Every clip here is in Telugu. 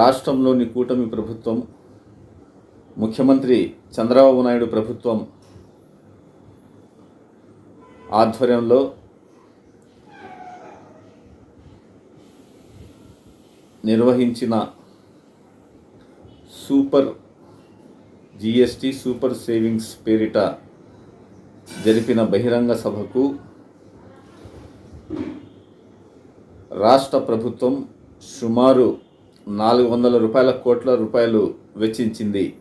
రాష్ట్రంలోని కూటమి ప్రభుత్వం ముఖ్యమంత్రి చంద్రబాబు నాయుడు ప్రభుత్వం ఆధ్వర్యంలో నిర్వహించిన సూపర్ జిఎస్టి సూపర్ సేవింగ్స్ పేరిట జరిపిన బహిరంగ సభకు రాష్ట్ర ప్రభుత్వం సుమారు నాలుగు వందల రూపాయల కోట్ల రూపాయలు వెచ్చించింది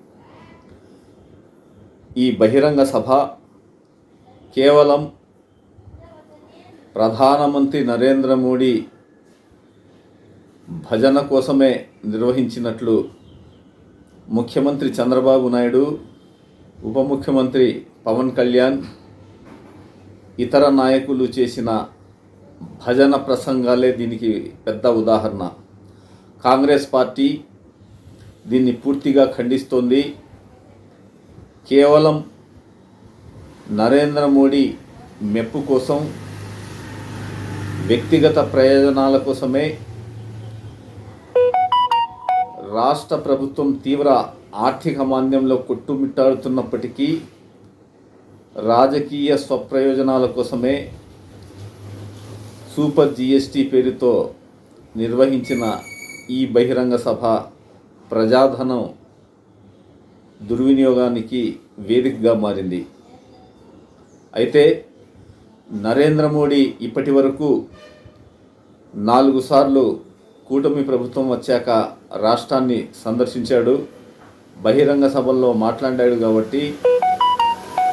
ఈ బహిరంగ సభ. కేవలం ప్రధానమంత్రి నరేంద్ర మోడీ భజన కోసమే నిర్వహించినట్లు ముఖ్యమంత్రి చంద్రబాబు నాయుడు ఉప ముఖ్యమంత్రి పవన్ కళ్యాణ్ ఇతర నాయకులు చేసిన భజన ప్రసంగాలే దీనికి పెద్ద ఉదాహరణ. కాంగ్రెస్ పార్టీ దీన్ని పూర్తిగా ఖండిస్తోంది. కేవలం నరేంద్ర మోడీ మెప్పు కోసం వ్యక్తిగత ప్రయోజనాల కోసమే రాష్ట్ర ప్రభుత్వం తీవ్ర ఆర్థిక మాంద్యంలో కొట్టుమిట్టాడుతున్నప్పటికీ రాజకీయ స్వప్రయోజనాల కోసమే సూపర్ జిఎస్టీ పేరుతో నిర్వహించిన ఈ బహిరంగ సభ ప్రజాధనం దుర్వినియోగానికి వేదికగా మారింది. అయితే నరేంద్ర మోడీ ఇప్పటి వరకు నాలుగు సార్లు కూటమి ప్రభుత్వం వచ్చాక రాష్ట్రాన్ని సందర్శించాడు బహిరంగ సభల్లో మాట్లాడాడు కాబట్టి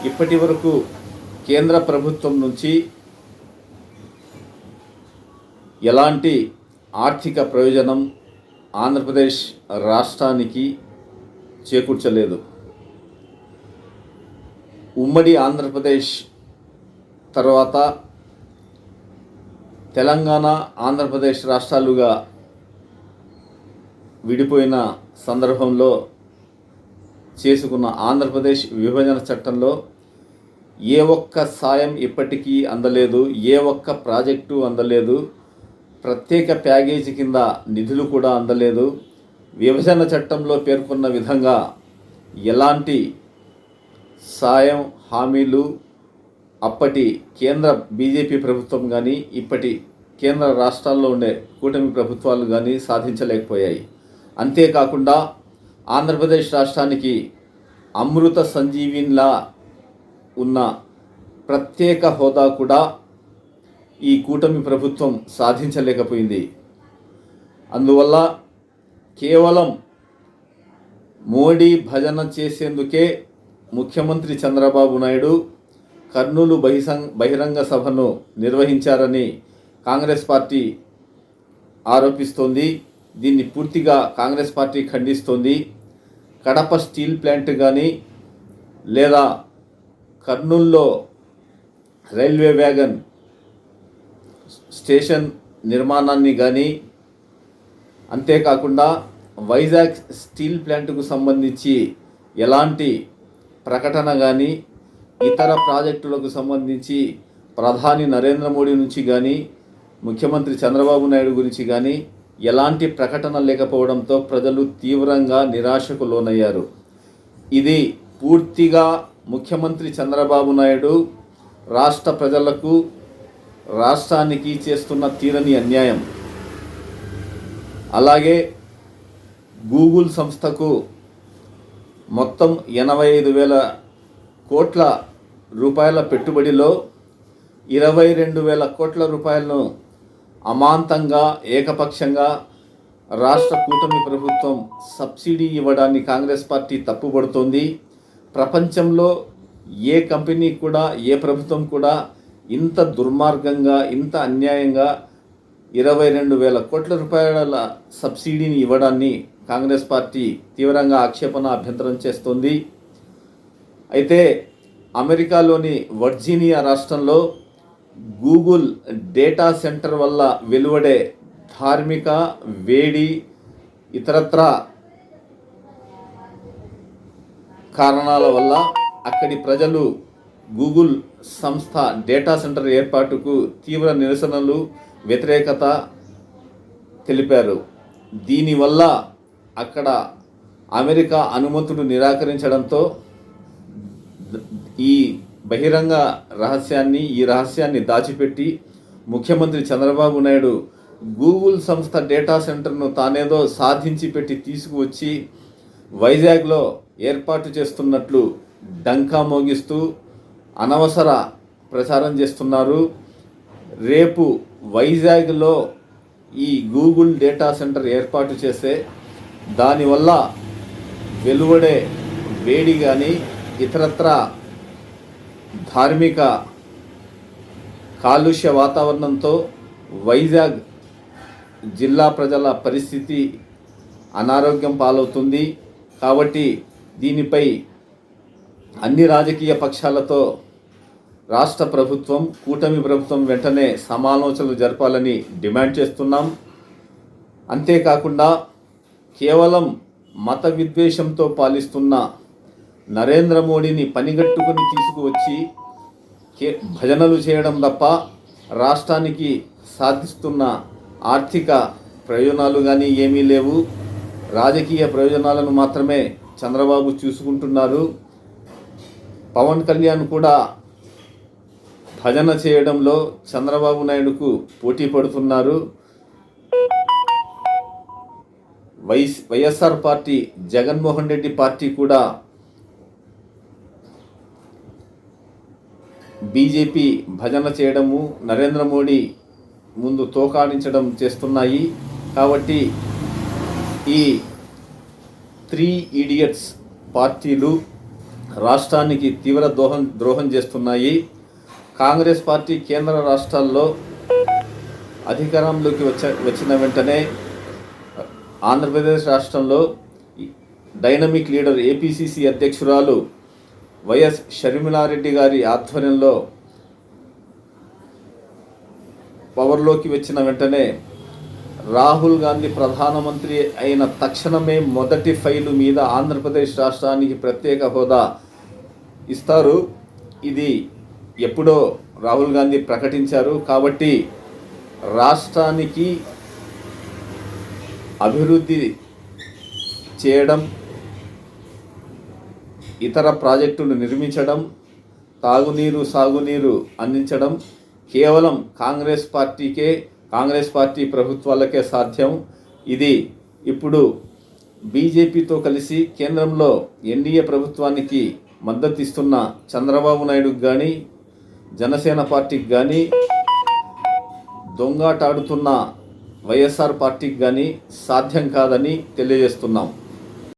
ఇప్పటి వరకు కేంద్ర ప్రభుత్వం నుంచి ఎలాంటి ఆర్థిక ప్రయోజనం ఆంధ్రప్రదేశ్ రాష్ట్రానికి చేకూర్చలేదు. ఉమ్మడి ఆంధ్రప్రదేశ్ తర్వాత తెలంగాణ ఆంధ్రప్రదేశ్ రాష్ట్రాలుగా విడిపోయిన సందర్భంలో చేసుకున్న ఆంధ్రప్రదేశ్ విభజన చట్టంలో ఏ ఒక్క సాయం ఇప్పటికీ అందలేదు ఏ ఒక్క ప్రాజెక్టు అందలేదు. ప్రత్యేక ప్యాకేజీ కింద నిధులు కూడా అందలేదు. విభజన చట్టంలో పేర్కొన్న విధంగా ఎలాంటి సాయం హామీలు అప్పటి కేంద్ర బీజేపీ ప్రభుత్వం కానీ ఇప్పటి కేంద్ర రాష్ట్రాల్లో ఉండే కూటమి ప్రభుత్వాలు కానీ సాధించలేకపోయాయి. అంతేకాకుండా ఆంధ్రప్రదేశ్ రాష్ట్రానికి అమృత సంజీవిన్లా ఉన్న ప్రత్యేక హోదా కూడా ఈ కూటమి ప్రభుత్వం సాధించలేకపోయింది. అందువల్ల కేవలం మోడీ భజన చేసేందుకే ముఖ్యమంత్రి చంద్రబాబు నాయుడు కర్నూలు బహిసం బహిరంగ సభను నిర్వహించారని కాంగ్రెస్ పార్టీ ఆరోపిస్తోంది. దీన్ని పూర్తిగా కాంగ్రెస్ పార్టీ ఖండిస్తోంది. కడప స్టీల్ ప్లాంట్ కానీ లేదా కర్నూల్లో రైల్వే వ్యాగన్ స్టేషన్ నిర్మాణాన్ని కానీ అంతేకాకుండా వైజాగ్ స్టీల్ ప్లాంట్కు సంబంధించి ఎలాంటి ప్రకటన కానీ ఇతర ప్రాజెక్టులకు సంబంధించి ప్రధాని నరేంద్ర మోడీ నుంచి కానీ ముఖ్యమంత్రి చంద్రబాబు నాయుడు గురించి కానీ ఎలాంటి ప్రకటన లేకపోవడంతో ప్రజలు తీవ్రంగా నిరాశకు లోనయ్యారు. ఇది పూర్తిగా ముఖ్యమంత్రి చంద్రబాబు నాయుడు రాష్ట్ర ప్రజలకు రాష్ట్రానికి చేస్తున్న తీరని అన్యాయం. అలాగే గూగుల్ సంస్థకు మొత్తం ఎనభై ఐదు వేల కోట్ల రూపాయల పెట్టుబడిలో ఇరవై రెండు వేల కోట్ల రూపాయలను అమాంతంగా ఏకపక్షంగా రాష్ట్ర కూటమి ప్రభుత్వం సబ్సిడీ ఇవ్వడాన్ని కాంగ్రెస్ పార్టీ తప్పుపడుతోంది ప్రపంచంలో ఏ కంపెనీ కూడా ఏ ప్రభుత్వం కూడా ఇంత దుర్మార్గంగా ఇంత అన్యాయంగా ఇరవై రెండు వేల కోట్ల రూపాయల సబ్సిడీని ఇవ్వడాన్ని కాంగ్రెస్ పార్టీ తీవ్రంగా ఆక్షేపణ అభ్యంతరం చేస్తోంది. అయితే అమెరికాలోని వర్జీనియా రాష్ట్రంలో గూగుల్ డేటా సెంటర్ వల్ల వెలువడే ధార్మిక వేడి ఇతరత్ర కారణాల వల్ల అక్కడి ప్రజలు గూగుల్ సంస్థ డేటా సెంటర్ ఏర్పాటుకు తీవ్ర నిరసనలు వ్యతిరేకత తెలిపారు. దీనివల్ల అక్కడ అమెరికా అనుమతులు నిరాకరించడంతో ఈ బహిరంగ రహస్యాన్ని ఈ రహస్యాన్ని దాచిపెట్టి ముఖ్యమంత్రి చంద్రబాబు నాయుడు గూగుల్ సంస్థ డేటా సెంటర్ను తానేదో సాధించి పెట్టి తీసుకువచ్చి వైజాగ్లో ఏర్పాటు చేస్తున్నట్లు డంకా మోగిస్తూ అనవసర ప్రచారం చేస్తున్నారు. రేపు వైజాగ్లో ఈ గూగుల్ డేటా సెంటర్ ఏర్పాటు చేస్తే దానివల్ల వెలువడే వేడి కానీ ఇతరత్ర ధార్మిక కాలుష్య వాతావరణంతో వైజాగ్ జిల్లా ప్రజల పరిస్థితి అనారోగ్యం పాలవుతుంది. కాబట్టి దీనిపై అన్ని రాజకీయ పక్షాలతో రాష్ట్ర ప్రభుత్వం కూటమి ప్రభుత్వం వెంటనే సమాలోచనలు జరపాలని డిమాండ్ చేస్తున్నాం. అంతేకాకుండా కేవలం మత విద్వేషంతో పాలిస్తున్న నరేంద్ర మోడీని పనిగట్టుకుని తీసుకువచ్చి కే భజనలు చేయడం తప్ప రాష్ట్రానికి సాధిస్తున్న ఆర్థిక ప్రయోజనాలు కానీ ఏమీ లేవు. రాజకీయ ప్రయోజనాలను మాత్రమే చంద్రబాబు చూసుకుంటున్నారు. పవన్ కళ్యాణ్ కూడా భజన చేయడంలో చంద్రబాబు నాయుడుకు పోటీ పడుతున్నారు. Vice YSR party Jaganmohan Reddy party కూడా బీజేపీ భజన చేయడము నరేంద్ర మోడీ ముందు తోకాడించడం చేస్తున్నాయి. కాబట్టి ఈ త్రీ ఈడియట్స్ పార్టీలు రాష్ట్రానికి తీవ్ర దోహం ద్రోహం చేస్తున్నాయి. కాంగ్రెస్ పార్టీ కేంద్ర రాష్ట్రాల్లో అధికారంలోకి వచ్చ వచ్చిన వెంటనే ఆంధ్రప్రదేశ్ రాష్ట్రంలో డైనమిక్ లీడర్ ఏపీసీసీ అధ్యక్షురాలు వైఎస్ షర్మిలారెడ్డి గారి ఆధ్వర్యంలో పవర్లోకి వచ్చిన వెంటనే రాహుల్ గాంధీ ప్రధానమంత్రి అయిన తక్షణమే మొదటి ఫైలు మీద ఆంధ్రప్రదేశ్ రాష్ట్రానికి ప్రత్యేక హోదా ఇస్తారు. ఇది ఎప్పుడో రాహుల్ గాంధీ ప్రకటించారు కాబట్టి రాష్ట్రానికి అభివృద్ధి చేయడం ఇతర ప్రాజెక్టులు నిర్మించడం తాగునీరు సాగునీరు అందించడం కేవలం కాంగ్రెస్ పార్టీకే కాంగ్రెస్ పార్టీ ప్రభుత్వాలకే సాధ్యం. ఇది ఇప్పుడు బీజేపీతో కలిసి కేంద్రంలో ఎన్డీఏ ప్రభుత్వానికి మద్దతు ఇస్తున్న చంద్రబాబు నాయుడుకు కానీ జనసేన పార్టీకి కానీ దొంగాటాడుతున్న వైఎస్ఆర్ పార్టీకి కానీ సాధ్యం కాదని తెలియజేస్తున్నాం.